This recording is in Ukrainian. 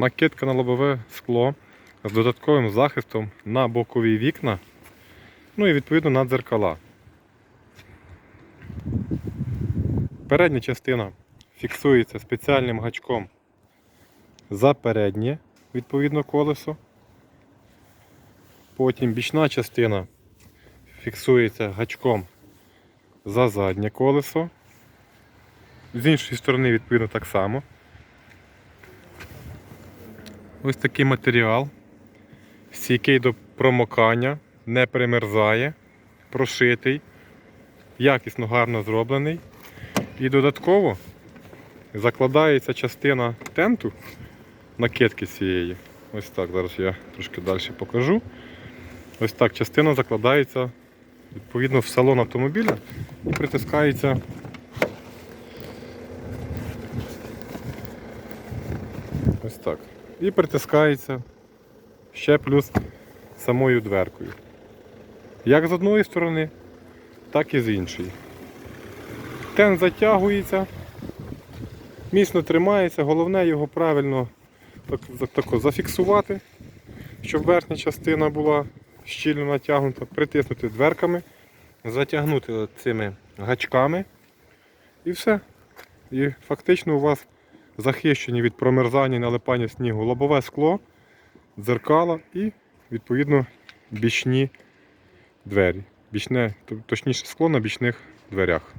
Накидка на лобове скло з додатковим захистом на бокові вікна, ну і відповідно на дзеркала. Передня частина фіксується спеціальним гачком за переднє, відповідно, колесо. Потім бічна частина фіксується гачком за заднє колесо. З іншої сторони, відповідно, так само. Ось такий матеріал. Стійкий до промокання, не примерзає, прошитий, якісно гарно зроблений. І додатково закладається частина тенту накидки цієї. Ось так, зараз я трошки далі покажу. Ось так частина закладається відповідно в салон автомобіля і притискається ось так. І притискається ще плюс самою дверкою. Як з одної сторони, так і з іншої. Тен затягується, міцно тримається, головне його правильно так, так, зафіксувати, щоб верхня частина була щільно натягнута, притиснути дверками, затягнути цими гачками і все. І фактично у вас захищені від промерзання і налипання снігу лобове скло, дзеркала і відповідно бічні двері. Бічне, точніше скло на бічних дверях.